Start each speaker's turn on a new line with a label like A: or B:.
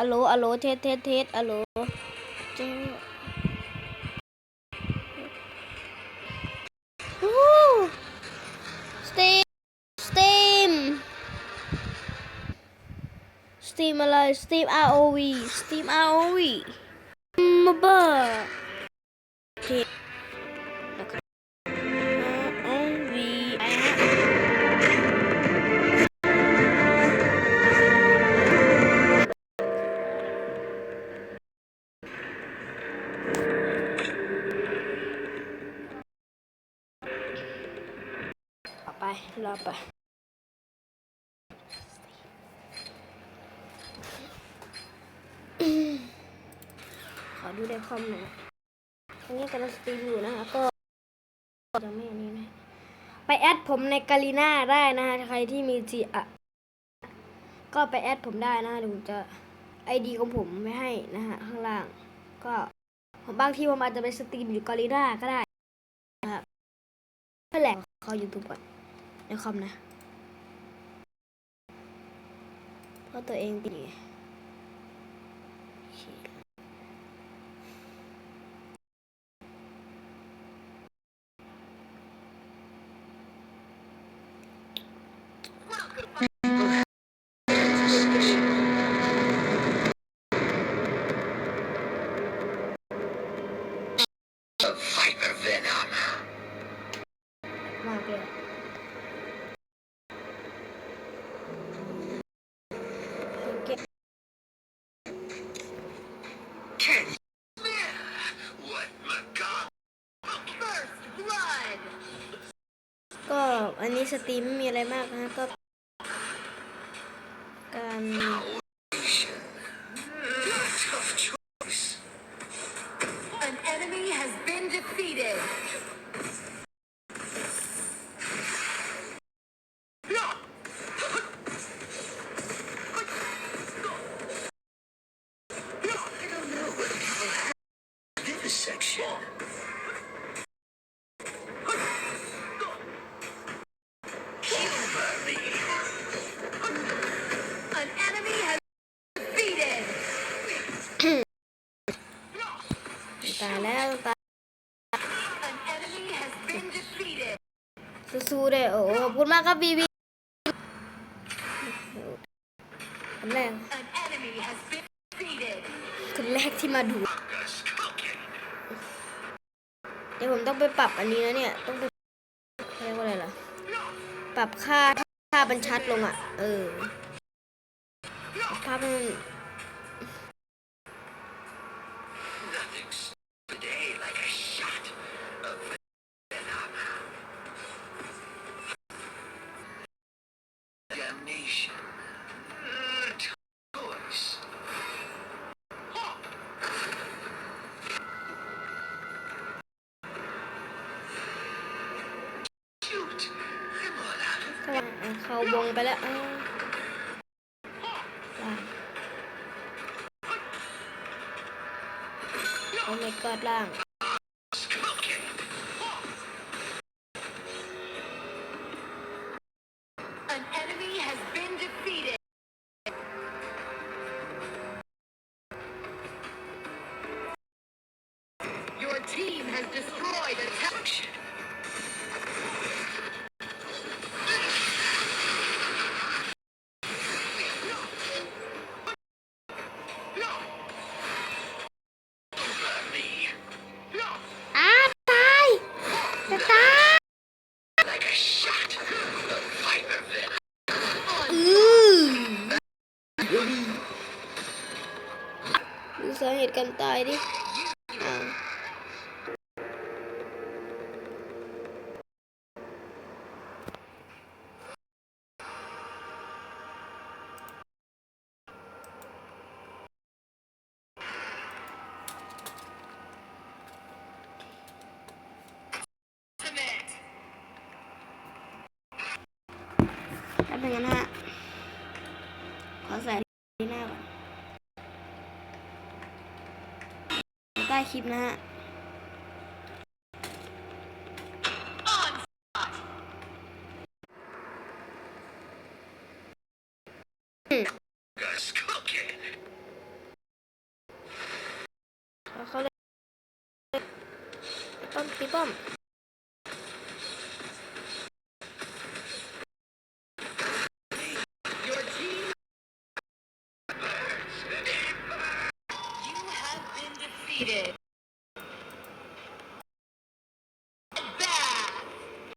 A: อัลโลอัลโลเทสเทสเทสอัลโลเจอสตีมสตีมสตีมอะไรสตีม ROV สตีม ROV มาบ้า รอไปขอดูในคอมหน่อยอันนี้กำลังสตรีมอยู่นะคะก็จะไม่อันนี้นะ ไปแอดผมในกาลีน่าได้นะฮะใครที่มีจีอะก็ไปแอดผมได้นะเดี๋ยวผมจะไอดีของผมไม่ให้นะฮะข้างล่าง ก็ผมบางทีผมอาจจะไปสตรีมอยู่กาลีน่าก็ได้นะครับเพื่อแหลกเขายูทูบก่อน ในคอมนะ เพราะตัวเองติดไงโอเคมากเลยโอเค
B: What macabre? First blood!
A: ก็ อันนี้สตรีมไม่มีอะไรมากนะก็ การ
B: Tough า
A: ยแล้วตาย
B: An enemy has been defeated.
A: สู้ๆเลยโอ้ขอบคุณมากครับบีบีคนแรก
B: An enemy has been defeated.
A: คนแรกที่มาดู เดี๋ยวผมต้องไปปรับอันนี้นะเนี่ย ต้องไปเรียกว่าอะไรล่ะ ปรับค่าค่าบรรชัดลงอะ เออภาพมัน
B: Damnation. Choice. Shoot! I'm all out of
A: ก็อะเข้าวงไปแล้วอ้าวล่าโอ้ my god ล่าง เหตุการณ์ตายดิอ้าว
B: Ultimate.
A: แป๊บนึงนะฮะขอใส่หน้าก่อน ต้คลิปนะฮะ
B: เขาเลยป้อมปีป้อม
C: needed.